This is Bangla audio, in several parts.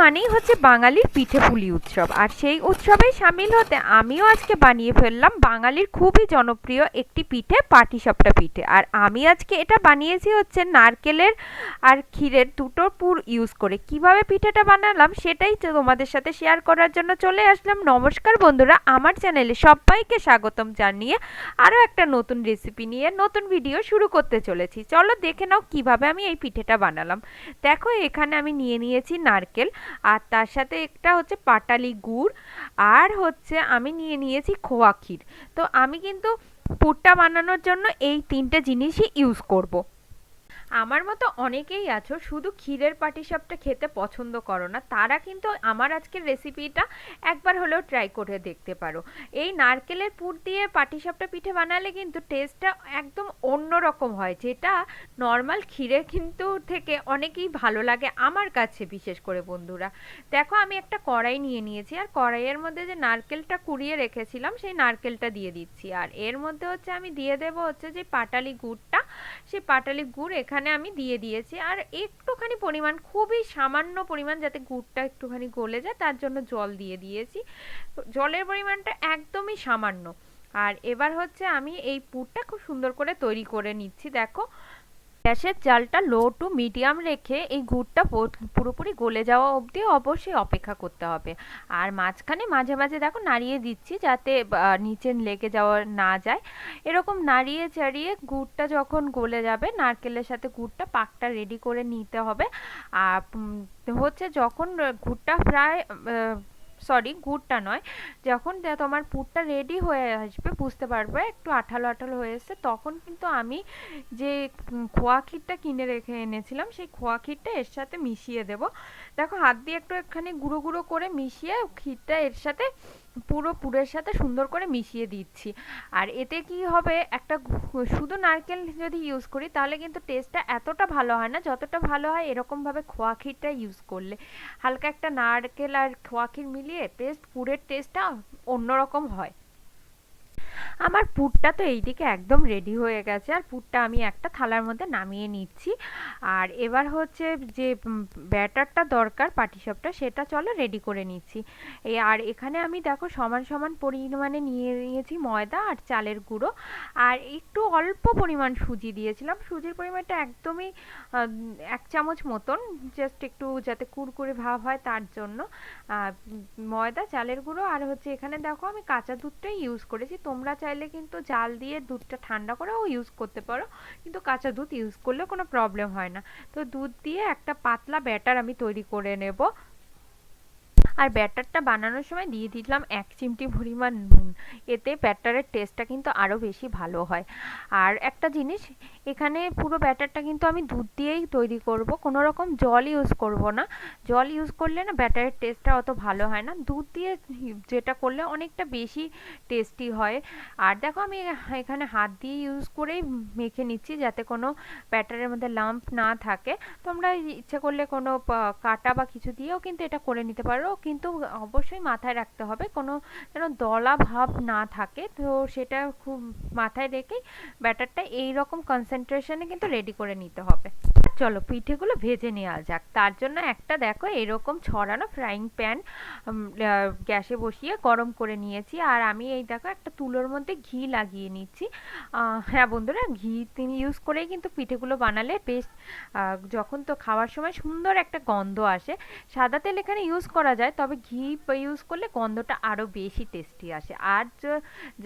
মানেই হচ্ছে বাঙালির পিঠে পুলি উৎসব। আর সেই উৎসবেই সামিল হতে আমিও আজকে বানিয়ে ফেললাম বাঙালির খুবই জনপ্রিয় একটি পিঠে, পাটিসাপটা পিঠে। আর আমি আজকে এটা বানিয়েছি হচ্ছে নারকেলের আর ক্ষীরের দুটো পুর ইউজ করে। কীভাবে পিঠেটা বানালাম সেটাই তোমাদের সাথে শেয়ার করার জন্য চলে আসলাম। নমস্কার বন্ধুরা, আমার চ্যানেলে সবাইকে স্বাগতম জানিয়ে আরও একটা নতুন রেসিপি নিয়ে নতুন ভিডিও শুরু করতে চলেছি। চলো দেখে নাও কীভাবে আমি এই পিঠেটা বানালাম। দেখো এখানে আমি নিয়ে নিয়েছি নারকেল। আর তার সাথে একটা হচ্ছে পাটালি গুড়, আর হচ্ছে আমি নিয়ে নিয়েছি খোয়া ক্ষীর তো আমি কিন্তু পুরটা বানানোর জন্য এই তিনটে জিনিসই ইউজ করব। আমার মতো অনেকেই আছো, শুধু ক্ষীরের পাটিসাপটা খেতে পছন্দ করো না, তারা কিন্তু আমার আজকের রেসিপিটা একবার হলেও ট্রাই করে দেখতে পারো। এই নারকেলের পুর দিয়ে পাটিসাপটা পিঠে বানালে কিন্তু টেস্টটা একদম অন্য রকম হয়, যেটা নর্মাল ক্ষীরের কিন্তু থেকে অনেকেই ভালো লাগে আমার কাছে বিশেষ করে বন্ধুরা। দেখো আমি একটা কড়াই নিয়ে নিয়েছি, আর কড়াইয়ের মধ্যে যে নারকেলটা কুড়িয়ে রেখেছিলাম, সেই নারকেলটা দিয়ে দিচ্ছি। আর এর মধ্যে হচ্ছে আমি দিয়ে দেবো হচ্ছে যে পাটালি গুড়টা সেই পাটালি গুড় এখানে আমি দিয়ে দিয়েছি। আর একটুখানি পরিমাণ, খুবই সামান্য পরিমাণ যাতে গুড়টা একটুখানি গলে যায়, তার জন্য জল দিয়ে দিয়েছি। জলের পরিমাণটা একদমই সামান্য। আর এবার হচ্ছে আমি এই পুরটা খুব সুন্দর করে তৈরি করে নিচ্ছি, দেখো। গ্যাসের জালটা লো টু মিডিয়াম রেখে এই গুড়টা পুরোপুরি গলে যাওয়া অবধি অবশ্যই অপেক্ষা করতে হবে। আর মাঝখানে মাঝে মাঝে দেখো নাড়িয়ে দিচ্ছি যাতে নিচে লেগে যাওয়া না যায়। এরকম নাড়িয়ে চাড়িয়ে গুড়টা যখন গলে যাবে, নারকেলের সাথে গুড়টা পাকটা রেডি করে নিতে হবে। আর হচ্ছে যখন গুড়টা প্রায় সরি গুড়টা নয়। যখন তোমার পুরটা রেডি হয়ে আসবে, বুঝতে পারবে, একটু আঠালো আঠালো হয়ে এসছে, তখন কিন্তু আমি যে খোয়া ক্ষীরটা কিনে রেখে এনেছিলাম, সেই খোয়া ক্ষীরটা এর সাথে মিশিয়ে দেব। দেখো হাত দিয়ে একটু একখানি গুঁড়ো গুঁড়ো করে মিশিয়ে ক্ষীরটা এর সাথে পুরো পুরের সাথে সুন্দর করে মিশিয়ে দিচ্ছি। আর এতে কি হবে, একটা শুধু নারকেল যদি ইউজ করি, তাহলে কিন্তু টেস্টটা এতটা ভালো হয় না, যতটা ভালো হয় এরকমভাবে খোয়া ক্ষীরটা ইউজ করলে। হালকা একটা নারকেল আর খোয়া ক্ষীর মিলিয়ে টেস্ট পুরের টেস্টটা অন্যরকম হয়। আমার পুরটা তো এইদিকে একদম রেডি হয়ে গেছে। আর পুরটা আমি একটা থালার মধ্যে নামিয়ে নিচ্ছি। আর এবার হচ্ছে যে ব্যাটারটা দরকার, পাটিসাপটা, সেটা চলো রেডি করে নিচ্ছি। আর এখানে আমি দেখো সমান সমান পরিমাণে নিয়ে নিয়েছি ময়দা আর চালের গুঁড়ো। আর একটু অল্প পরিমাণ সুজি দিয়েছিলাম। সুজির পরিমাণটা একদমই এক চামচ মতন জাস্ট একটু যাতে কুরকুরে ভাব হয় তার জন্য। ময়দা, চালের গুঁড়ো, আর হচ্ছে এখানে দেখো আমি কাঁচা দুধটাই ইউজ করেছি। তোমরা চাইলে কিন্তু জাল দিয়ে দুধটা ঠান্ডা করেও ইউজ করতে পারো। কিন্তু কাঁচা দুধ ইউজ করলে কোনো প্রবলেম হয় না। তো দুধ দিয়ে একটা পাতলা ব্যাটার আমি তৈরি করে নেব। আর ব্যাটারটা বানানোর সময় দিয়ে দিলাম এক চিমটি পরিমাণ নুন। এতে ব্যাটারের টেস্টটা কিন্তু আরও বেশি ভালো হয়। আর একটা জিনিস, এখানে পুরো ব্যাটারটা কিন্তু আমি দুধ দিয়েই তৈরি করব। কোনো রকম জল ইউজ করব না। জল ইউজ করলে না ব্যাটারের টেস্টটা অত ভালো হয় না। দুধ দিয়ে যেটা করলে অনেকটা বেশি টেস্টি হয়। আর দেখো আমি এখানে হাত দিয়ে ইউজ করেই মেখে নিচ্ছি যাতে কোনো ব্যাটারের মধ্যে লাম্প না থাকে। তোমরা ইচ্ছে করলে কোনো কাটা বা কিছু দিয়েও কিন্তু এটা করে নিতে পারো। কিন্তু অবশ্যই মাথায় রাখতে হবে। কোনো যেন দলা ভাব না থাকে, তো সেটা খুব মাথায় রেখেই ব্যাটারটা এই রকম কনসেন্ট্রেশনে কিন্তু রেডি করে নিতে হবে। চলো পিঠেগুলো ভেজে নেওয়া যাক। তার জন্য একটা দেখো এরকম ছড়ানো ফ্রাইং প্যান গ্যাসে বসিয়ে গরম করে নিয়েছি। আর আমি এই দেখো একটা তুলোর মধ্যে ঘি লাগিয়ে নিচ্ছি। হ্যাঁ বন্ধুরা, ঘি তিনি ইউজ করেই কিন্তু পিঠেগুলো বানালে বেশ যখন তো খাওয়ার সময় সুন্দর একটা গন্ধ আসে। সাদা তেল এখানে ইউজ করা যায়, তবে ঘি ইউজ করলে গন্ধটা আরও বেশি টেস্টি আসে। আর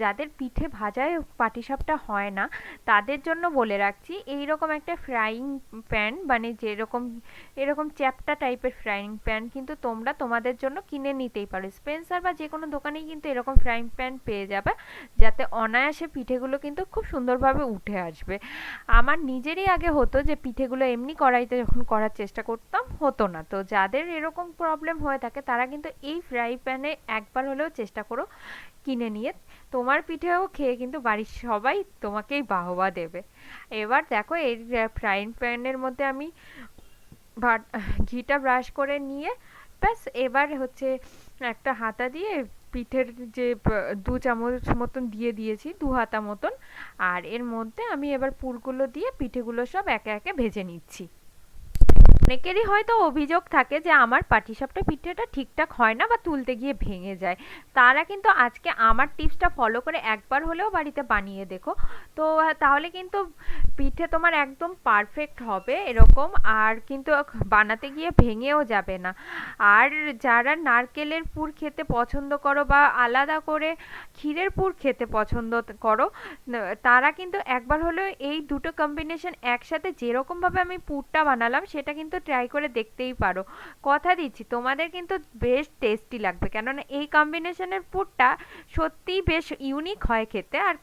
যাদের পিঠে ভাজায় পাটিসাপটা হয় না, তাদের জন্য বলে রাখছি এই রকম একটা ফ্রাইং প্যান মানে যেরকম, এরকম চ্যাপটা টাইপের ফ্রাইং প্যান কিন্তু তোমরা তোমাদের জন্য কিনে নিতেই পারো। স্পেন্সার বা যে কোনো দোকানেই কিন্তু এরকম ফ্রাইং প্যান পেয়ে যাবে, যাতে অনায়াসে পিঠেগুলো কিন্তু খুব সুন্দরভাবে উঠে আসবে। আমার নিজেরই আগে হতো যে পিঠেগুলো এমনি কড়াইতে যখন করার চেষ্টা করতাম, হতো না। তো যাদের এরকম প্রবলেম হয়ে থাকে, তারা কিন্তু এই ফ্রাই প্যানে একবার হলেও চেষ্টা করো। কিনে নিয়ে তোমার পিঠেও খেয়ে কিন্তু বাড়ির সবাই তোমাকেই বাহবা দেবে। এবার দেখো এই ফ্রাইং প্যানের মধ্যে আমি ঘিটা ব্রাশ করে নিয়ে ব্যাস, এবার হচ্ছে একটা হাতা দিয়ে পিঠের যে দু চামচ মতন দিয়ে দিয়েছি, দু হাতা মতন। আর এর মধ্যে আমি এবার পুরগুলো দিয়ে পিঠেগুলো সব একে একে ভেজে নিচ্ছি। অনেকেরই হয়তো অভিযোগ থাকে যে আমার পাটিসাপটা পিঠেটা ঠিকঠাক হয় না বা তুলতে গিয়ে ভেঙে যায়। তারা কিন্তু আজকে আমার টিপসটা ফলো করে একবার হলেও বাড়িতে বানিয়ে দেখো। তো তাহলে কিন্তু পিঠে তোমার একদম পারফেক্ট হবে এরকম, আর কিন্তু বানাতে গিয়ে ভেঙেও যাবে না। আর যারা নারকেলের পুর খেতে পছন্দ করো বা আলাদা করে ক্ষীরের পুর খেতে পছন্দ করো তারা কিন্তু একবার হলেও এই দুটো কম্বিনেশন একসাথে যেরকমভাবে আমি পুরটা বানালাম, সেটা কিন্তু ট্রাই করে দেখতেই পারো। কথা দিচ্ছি, তোমাদের কিন্তু বেশ টেস্টি লাগবে, কেননা এই কম্বিনেশনের পুরটা সত্যিই বেশ ইউনিক হয় খেতে, আর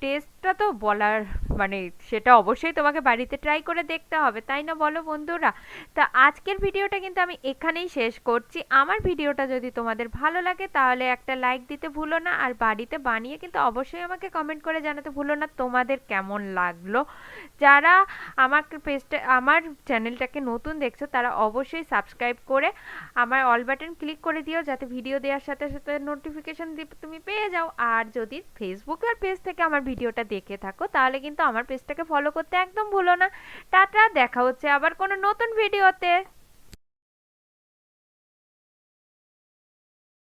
টেস্টটা তো বলার মানে সেটা অবশ্যই তোমাকে বাড়িতে ট্রাই করে দেখতে হবে, তাই না বলো বন্ধুরা? তা আজকের ভিডিওটা কিন্তু আমি এখানেই শেষ করছি। আমার ভিডিওটা যদি তোমাদের ভালো লাগে তাহলে একটা লাইক দিতে ভুলো না, আর বাড়িতে বানিয়ে কিন্তু অবশ্যই আমাকে কমেন্ট করে জানাতে ভুলো না তোমাদের কেমন লাগল। যারা আমার পেজটা আমার চ্যানেলটাকে নতুন দেখছ তারা অবশ্যই সাবস্ক্রাইব করে আমার অল বাটন ক্লিক করে দিও, যাতে ভিডিও দেওয়ার সাথে সাথে নোটিফিকেশন তুমি পেয়ে যাও। আর যদি ফেসবুক আর পেজ থেকে আমার ভিডিওটা দেখে থাকো তাহলে কিন্তু আমার পেজটাকে ফলো করতে একদম ভুলো না। টাটা দেখা হচ্ছে আবার কোনো নতুন ভিডিওতে